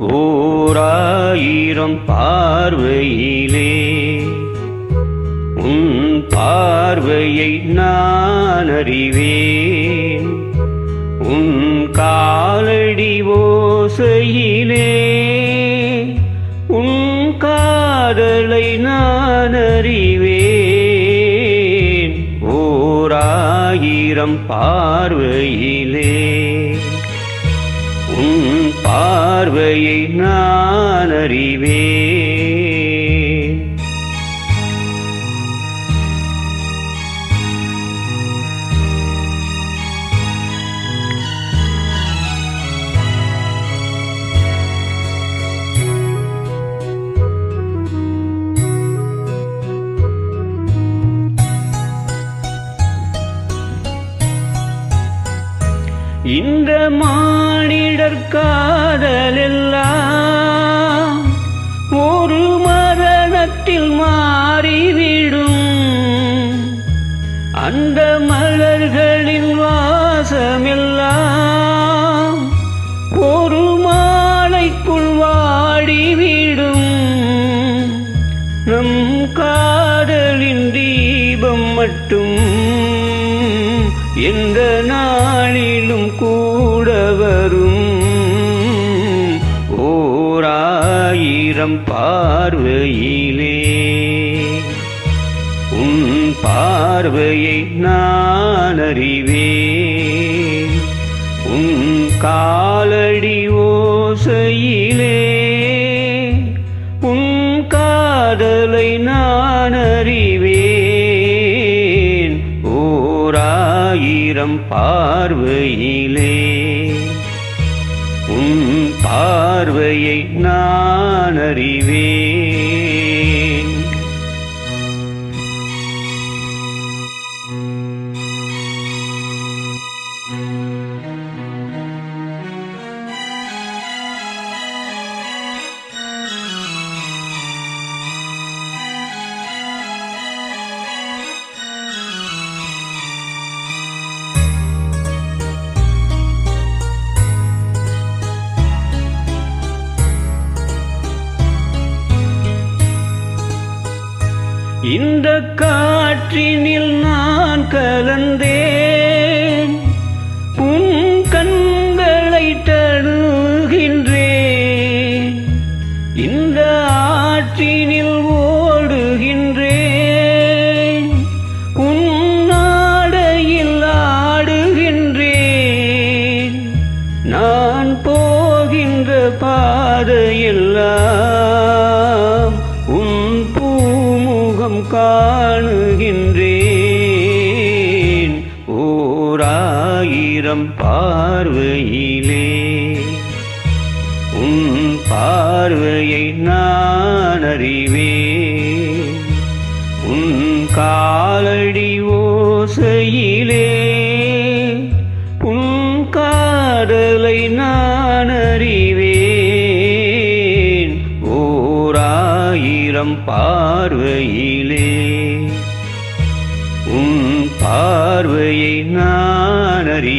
ஓராயிரம் பார்வையிலே உன் பார்வையை நான் அறிவேன் உன் காலடி ஓசையிலே உன் காதலை நான் அறிவேன் ஓராயிரம் பார்வையிலே உன் பார்வையை நான் அறிவேன் இந்த மானிடர் காதலெல்லாம் ஒரு மரணத்தில் மாறிவிடும். அந்த மலர்களின் வாசமெல்லாம் ஒரு மாலைக்குள் வாடிவிடும். நம் காதலின் தீபம் மட்டும் எந்த நாளிலும் கூட வரும். ஓராயிரம் பார்வையிலே. உன் பார்வையை நான் அறிவேன் உன் காலடி ஆயிரம் பார்வையிலே. உன் பார்வையை நான் அறிவேன் இந்த காற்றினில் நான் கலந்தேன். பூமுகம் காணுகின்றேன். ஓராயிரம் பார்வையிலே உன் பார்வையை நான் அறிவேன் உன் காலடி ஓசையிலே உன் காதலை நான் ஓராயிரம் பார்வையிலே. உன் பார்வையை நான் அறிவேன்